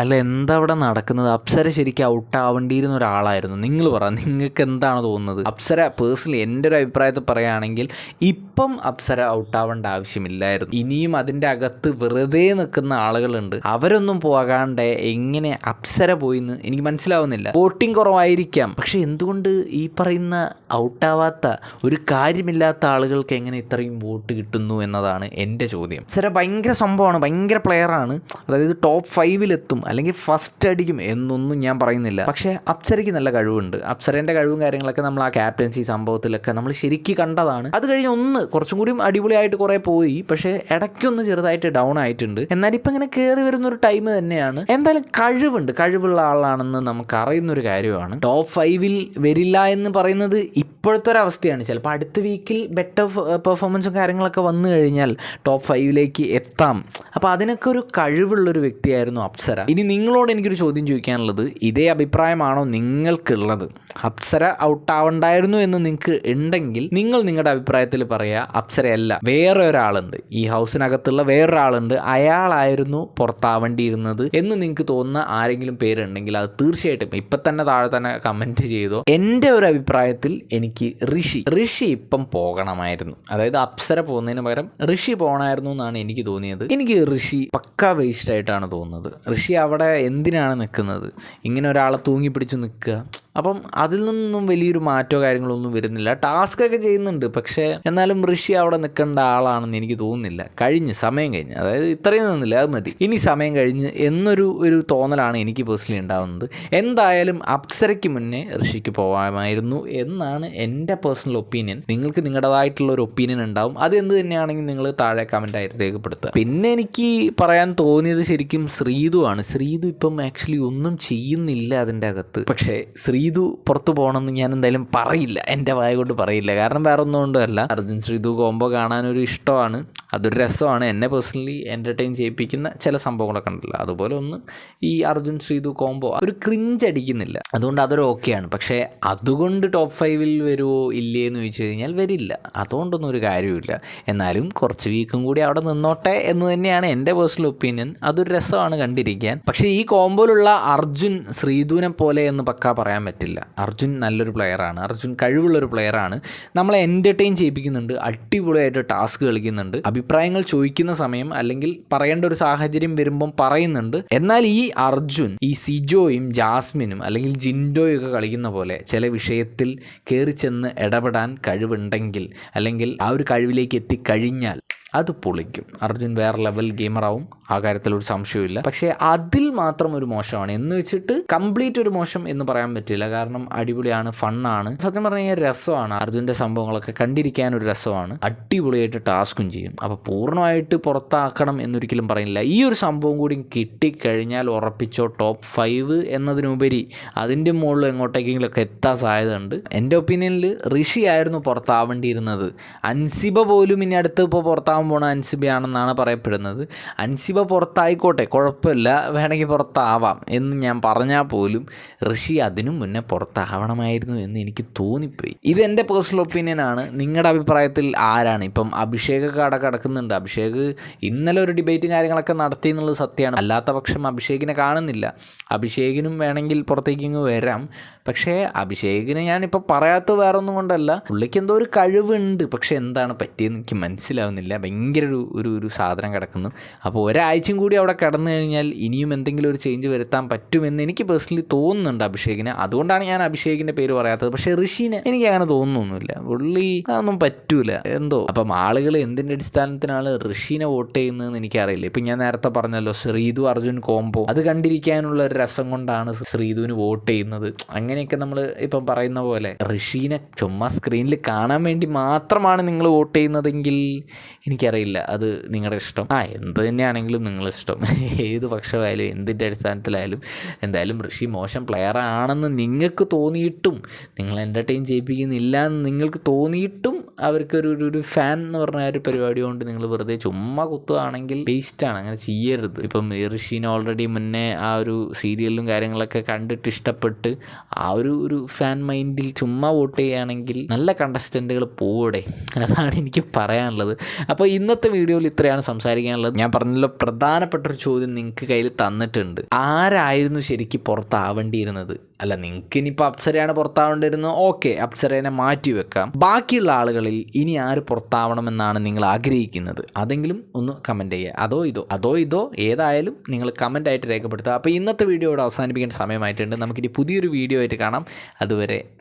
അല്ല എന്താ അവിടെ നടക്കുന്നത്? അപ്സര ശരിക്കും ഔട്ട് ആവേണ്ടിയിരുന്ന ഒരാളായിരുന്നു. നിങ്ങൾ പറ നിങ്ങൾക്ക് എന്താണ് തോന്നുന്നത്? അപ്സര പേഴ്സണലി എന്റെ ഒരു അഭിപ്രായത്തിൽ പറയുകയാണെങ്കിൽ ഇപ്പം അപ്സര ഔട്ട് ആവേണ്ട ആവശ്യമില്ലായിരുന്നു. ഇനിയും അതിന്റെ അകത്ത് വെറുതെ നിൽക്കുന്ന ആളുകളുണ്ട്. അവരൊന്നും പോകാണ്ട് എങ്ങനെ അപ്സര പോയിന്ന് എനിക്ക് മനസ്സിലാവുന്നില്ല. വോട്ടിംഗ് കുറവായിരിക്കാം. പക്ഷെ എന്തുകൊണ്ട് ഈ പറയുന്ന ഔട്ടാവാത്ത ഒരു കാര്യമില്ലാത്ത ആളുകൾക്ക് എങ്ങനെ ഇത്രയും വോട്ട് കിട്ടുന്നു എന്നതാണ് എന്റെ ചോദ്യം. അപ്സര ഭയങ്കര സംഭവമാണ്. ഭയങ്കര പ്ലെയറാണ് അതായത് ടോപ്പ് ഫൈവിലെത്തും അല്ലെങ്കിൽ ഫസ്റ്റ് അടിക്കും എന്നൊന്നും ഞാൻ പറയുന്നില്ല. പക്ഷേ അപ്സരയ്ക്ക് നല്ല കഴിവുണ്ട്. അപ്സരേന്റെ കഴിവും കാര്യങ്ങളൊക്കെ നമ്മൾ ആ ക്യാപ്റ്റൻസി സംഭവത്തിലൊക്കെ നമ്മൾ ശരിക്കും കണ്ടതാണ്. അത് കഴിഞ്ഞ് ഒന്ന് കുറച്ചും കൂടി അടിപൊളിയായിട്ട് കുറേ പോയി. പക്ഷേ ഇടയ്ക്കൊന്ന് ചെറുതായിട്ട് ഡൗൺ ആയിട്ടുണ്ട്. എന്നാൽ ഇപ്പം ഇങ്ങനെ കയറി വരുന്ന ഒരു ടൈം തന്നെയാണ്. എന്തായാലും കഴിവുണ്ട്. കഴിവുള്ള ആളാണെന്ന് നമുക്ക് അറിയുന്ന ഒരു കാര്യമാണ് ടോപ്പ് ഫൈവിൽ വരില്ല എന്ന് പറയുന്നത് ഇപ്പോഴത്തെ ഒരു അവസ്ഥയാണ്. ചിലപ്പോൾ അടുത്ത വീക്കിൽ ബെറ്റർ പെർഫോമൻസും കാര്യങ്ങളൊക്കെ വന്നു കഴിഞ്ഞാൽ ടോപ്പ് ഫൈവിലേക്ക് എത്താം. അപ്പോൾ അതിനൊക്കെ ഒരു കഴിവുള്ളൊരു വ്യക്തിയായിരുന്നു അപ്സര. ഇനി നിങ്ങളോട് എനിക്കൊരു ചോദ്യം ചോദിക്കാനുള്ളത് ഇതേ അഭിപ്രായമാണോ നിങ്ങൾക്കുള്ളത്? അപ്സര ഔട്ട് ആവണ്ടായിരുന്നു എന്ന് നിങ്ങൾക്ക് ഉണ്ടെങ്കിൽ നിങ്ങൾ നിങ്ങളുടെ അഭിപ്രായത്തിൽ പറയുക അപ്സരയല്ല. വേറെ ഒരാളുണ്ട്. ഈ ഹൗസിനകത്തുള്ള വേറൊരാളുണ്ട്. അയാളായിരുന്നു പുറത്താവേണ്ടിയിരുന്നത് എന്ന് നിങ്ങൾക്ക് തോന്നുന്ന ആരെങ്കിലും പേരുണ്ടെങ്കിൽ അത് തീർച്ചയായിട്ടും ഇപ്പം തന്നെ താഴെ തന്നെ കമന്റ് ചെയ്തോ. എന്റെ ഒരു അഭിപ്രായത്തിൽ എനിക്ക് ഋഷി ഋഷി ഇപ്പം പോകണമായിരുന്നു. അതായത് അപ്സര പോകുന്നതിന് പകരം ഋഷി പോകണമായിരുന്നു എന്നാണ് എനിക്ക് തോന്നിയത്. എനിക്ക് ഋഷി പക്ക വേസ്റ്റ് ആയിട്ടാണ് തോന്നുന്നത്. ഋഷി അവിടെ എന്തിനാണ് നിൽക്കുന്നത് ഇങ്ങനെ ഒരാളെ തൂങ്ങി പിടിച്ച് നിൽക്കുക അപ്പം അതിൽ നിന്നും വലിയൊരു മാറ്റോ കാര്യങ്ങളൊന്നും വരുന്നില്ല. ടാസ്ക് ഒക്കെ ചെയ്യുന്നുണ്ട്. പക്ഷേ എന്നാലും ഋഷി അവിടെ നിൽക്കേണ്ട ആളാണെന്ന് എനിക്ക് തോന്നുന്നില്ല. കഴിഞ്ഞ് സമയം കഴിഞ്ഞ്. അതായത് ഇത്രയും നിന്നില്ല അത് മതി. ഇനി സമയം കഴിഞ്ഞ് എന്നൊരു ഒരു തോന്നലാണ് എനിക്ക് പേഴ്സണലി ഉണ്ടാകുന്നത് എന്തായാലും അപ്സരയ്ക്ക് മുന്നേ ഋഷിക്ക് പോകാമായിരുന്നു എന്നാണ് എന്റെ പേഴ്സണൽ ഒപ്പീനിയൻ നിങ്ങൾക്ക് നിങ്ങളുടേതായിട്ടുള്ള ഒരു ഒപ്പീനിയൻ ഉണ്ടാവും. അത് എന്ത് തന്നെയാണെങ്കിൽ നിങ്ങൾ താഴെ കമന്റായിട്ട് രേഖപ്പെടുത്തുക. പിന്നെ എനിക്ക് പറയാൻ തോന്നിയത് ശരിക്കും ശ്രീതു ആണ് ശ്രീതു ഇപ്പം ആക്ച്വലി ഒന്നും ചെയ്യുന്നില്ല അതിന്റെ അകത്ത്. പക്ഷേ ശ്രീതു പുറത്തു പോകണമെന്ന് ഞാൻ എന്തായാലും പറയില്ല. എന്റെ വായ കൊണ്ട് പറയില്ല. കാരണം വേറെ ഒന്നും കൊണ്ടല്ല അർജുൻ ശ്രീതു കോംബോ കാണാനൊരു ഇഷ്ടമാണ്. അതൊരു രസമാണ്. എന്നെ പേഴ്സണലി എന്റർടൈൻ ചെയ്യിപ്പിക്കുന്ന ചില സംഭവങ്ങളൊക്കെ ഉണ്ടല്ലോ അതുപോലെ ഒന്ന് ഈ അർജുൻ ശ്രീതു കോംബോ ഒരു ക്രിഞ്ച് അടിക്കുന്നില്ല. അതുകൊണ്ട് അതൊരു ഓക്കെയാണ് പക്ഷേ അതുകൊണ്ട് ടോപ്പ് ഫൈവിൽ വരുമോ ഇല്ലേ എന്ന് ചോദിച്ചു കഴിഞ്ഞാൽ വരില്ല. അതുകൊണ്ടൊന്നും ഒരു കാര്യമില്ല എന്നാലും കുറച്ച് വീക്കും കൂടി അവിടെ നിന്നോട്ടെ എന്ന് തന്നെയാണ് എന്റെ പേഴ്സണൽ ഒപ്പീനിയൻ അതൊരു രസമാണ് കണ്ടിരിക്കാൻ. പക്ഷേ ഈ കോംബോയിലുള്ള അർജുൻ ശ്രീധുവിനെ പോലെ എന്ന് പക്കാ പറയാൻ പറ്റില്ല. അർജുൻ നല്ലൊരു പ്ലെയറാണ് അർജുൻ കഴിവുള്ളൊരു പ്ലെയറാണ് നമ്മളെ എന്റർടൈൻ ചെയ്യിപ്പിക്കുന്നുണ്ട്. അടിപൊളിയായിട്ട് ടാസ്ക് കളിക്കുന്നുണ്ട്. അഭിപ്രായങ്ങൾ ചോദിക്കുന്ന സമയം അല്ലെങ്കിൽ പറയേണ്ട ഒരു സാഹചര്യം വരുമ്പം പറയുന്നുണ്ട്. എന്നാൽ ഈ അർജുൻ ഈ സിജോയും ജാസ്മിനും അല്ലെങ്കിൽ ജിൻഡോയും ഒക്കെ കളിക്കുന്ന പോലെ ചില വിഷയത്തിൽ കയറി ചെന്ന് ഇടപെടാൻ കഴിവുണ്ടെങ്കിൽ അല്ലെങ്കിൽ ആ ഒരു കഴിവിലേക്ക് എത്തിക്കഴിഞ്ഞാൽ അത് പൊളിക്കും. അർജുൻ വേറെ ലെവൽ ഗെയിമറാവും ആ കാര്യത്തിൽ ഒരു സംശയമില്ല പക്ഷേ അതിൽ മാത്രം ഒരു മോശമാണ്. എന്ന് വെച്ചിട്ട് കംപ്ലീറ്റ് ഒരു മോശം എന്ന് പറയാൻ പറ്റില്ല. കാരണം അടിപൊളിയാണ് ഫണ്ണാണ് സത്യം പറഞ്ഞു കഴിഞ്ഞാൽ രസമാണ്. അർജുന്റെ സംഭവങ്ങളൊക്കെ കണ്ടിരിക്കാൻ ഒരു രസമാണ്. അടിപൊളിയായിട്ട് ടാസ്കും ചെയ്യും. അപ്പോൾ പൂർണമായിട്ട് പുറത്താക്കണം എന്നൊരിക്കലും പറയുന്നില്ല. ഈ ഒരു സംഭവം കൂടി കിട്ടിക്കഴിഞ്ഞാൽ ഉറപ്പിച്ചോ ടോപ്പ് ഫൈവ് എന്നതിനുപരി അതിന്റെ മുകളിൽ എങ്ങോട്ടേക്കെങ്കിലുമൊക്കെ എത്താൻ സാധ്യതയുണ്ട്. എന്റെ ഒപ്പീനിയനിൽ ഋഷി ആയിരുന്നു പുറത്താവേണ്ടിയിരുന്നത്. അൻസിബ പോലും ഇനി അടുത്ത് ഇപ്പോൾ പുറത്താവാൻ പോണ അൻസിബയാണെന്നാണ് പറയപ്പെടുന്നത്. അൻസിബ പുറത്തായിക്കോട്ടെ കുഴപ്പമില്ല. വേണമെങ്കിൽ പുറത്താവാം എന്ന് ഞാൻ പറഞ്ഞാൽ പോലും ഋഷി അതിനു മുന്നേ പുറത്താവണമായിരുന്നു എന്ന് എനിക്ക് തോന്നിപ്പോയി. ഇതെന്റെ പേഴ്സണൽ ഒപ്പീനിയൻ ആണ്. നിങ്ങളുടെ അഭിപ്രായത്തിൽ ആരാണ്? ഇപ്പം അഭിഷേകൊക്കെ അവിടെ കിടക്കുന്നുണ്ട്. അഭിഷേക് ഇന്നലെ ഒരു ഡിബേറ്റും കാര്യങ്ങളൊക്കെ നടത്തി എന്നുള്ളത് സത്യമാണ്. അല്ലാത്ത പക്ഷം അഭിഷേകിനെ കാണുന്നില്ല. അഭിഷേകിനും വേണമെങ്കിൽ പുറത്തേക്ക് ഇങ്ങ് വരാം. പക്ഷേ അഭിഷേകിനെ ഞാനിപ്പോൾ പറയാത്ത വേറെ ഒന്നും കൊണ്ടല്ല. പുള്ളിക്ക് എന്തോ ഒരു കഴിവുണ്ട്. പക്ഷേ എന്താണ് പറ്റിയെന്ന് എനിക്ക് മനസ്സിലാവുന്നില്ല. ഭയങ്കര ഒരു ഒരു ഒരു സാധനം കിടക്കുന്നു. അപ്പോൾ ഒരാഴ്ചയും കൂടി അവിടെ കിടന്നു കഴിഞ്ഞാൽ ഇനിയും എന്തെങ്കിലും ഒരു ചേഞ്ച് വരുത്താൻ പറ്റുമെന്ന് എനിക്ക് പേഴ്സണലി തോന്നുന്നുണ്ട് അഭിഷേകിന്. അതുകൊണ്ടാണ് ഞാൻ അഭിഷേകിന്റെ പേര് പറയാത്തത്. പക്ഷേ ഋഷിനെ എനിക്ക് അങ്ങനെ തോന്നുന്നൊന്നുമില്ല. പുള്ളി അതൊന്നും പറ്റൂല. എന്തോ. അപ്പം ആളുകൾ എന്തിന്റെ അടിസ്ഥാനത്തിനാണ് ഋഷിനെ വോട്ട് ചെയ്യുന്നതെന്ന് എനിക്കറിയില്ല. ഇപ്പം ഞാൻ നേരത്തെ പറഞ്ഞല്ലോ ശ്രീതു അർജുൻ കോംബോ അത് കണ്ടിരിക്കാനുള്ള ഒരു രസം കൊണ്ടാണ് ശ്രീതുവിന് വോട്ട് ചെയ്യുന്നത്. അങ്ങനെയൊക്കെ നമ്മൾ ഇപ്പം പറയുന്ന പോലെ ഋഷിനെ ചുമ്മാ സ്ക്രീനിൽ കാണാൻ വേണ്ടി മാത്രമാണ് നിങ്ങൾ വോട്ട് ചെയ്യുന്നതെങ്കിൽ എനിക്കറിയില്ല. അത് നിങ്ങളുടെ ഇഷ്ടം. ആ എന്ത് തന്നെയാണെങ്കിലും ഇഷ്ടം. ഏത് പക്ഷമായാലും എന്തിന്റെ അടിസ്ഥാനത്തിലായാലും എന്തായാലും ഋഷി മോശം പ്ലെയർ ആണെന്ന് നിങ്ങൾക്ക് തോന്നിയിട്ടും നിങ്ങൾ എന്റർടൈൻ ചെയ്യിപ്പിക്കുന്നില്ല എന്ന് നിങ്ങൾക്ക് തോന്നിയിട്ടും അവർക്കൊരു ഒരു ഫാൻ എന്ന് പറഞ്ഞ ഒരു പരിപാടി കൊണ്ട് നിങ്ങൾ വെറുതെ ചുമ്മാ കുത്തുകയാണെങ്കിൽ വേസ്റ്റാണ് അങ്ങനെ ചെയ്യരുത്. ഇപ്പം ഋഷീനെ ഓൾറെഡി മുന്നേ ആ ഒരു സീരിയലും കാര്യങ്ങളൊക്കെ കണ്ടിട്ട് ഇഷ്ടപ്പെട്ട് ആ ഒരു ഒരു ഫാൻ മൈൻഡിൽ ചുമ്മാ വോട്ട് ചെയ്യുകയാണെങ്കിൽ നല്ല കണ്ടസ്റ്റന്റുകൾ പോവടെ. അതാണ് എനിക്ക് പറയാനുള്ളത്. അപ്പോൾ ഇന്നത്തെ വീഡിയോയിൽ ഇത്രയാണ് സംസാരിക്കാനുള്ളത്. ഞാൻ പറഞ്ഞല്ലോ പ്രധാനപ്പെട്ട ഒരു ചോദ്യം നിങ്ങൾക്ക് കയ്യിൽ തന്നിട്ടുണ്ട്. ആരായിരുന്നു ശരിക്കും പുറത്താവേണ്ടിയിരുന്നത്? അല്ല നിങ്ങൾക്ക് ഇനിയിപ്പോൾ അപ്സരയാണ് പുറത്താവേണ്ടിയിരുന്നത്? ഓക്കെ അപ്സരേനെ മാറ്റി വെക്കാം ബാക്കിയുള്ള ഇനി ആര് പുറത്താവണമെന്നാണ് നിങ്ങൾ ആഗ്രഹിക്കുന്നത്? അതെങ്കിലും ഒന്ന് കമന്റ് ചെയ്യുക. അതോ ഇതോ അതോ ഇതോ ഏതായാലും നിങ്ങൾ കമന്റായിട്ട് രേഖപ്പെടുത്തുക. അപ്പോൾ ഇന്നത്തെ വീഡിയോ ഇവിടെ അവസാനിപ്പിക്കേണ്ട സമയമായിട്ടുണ്ട്. നമുക്കിനി പുതിയൊരു വീഡിയോ ആയിട്ട് കാണാം. അതുവരെ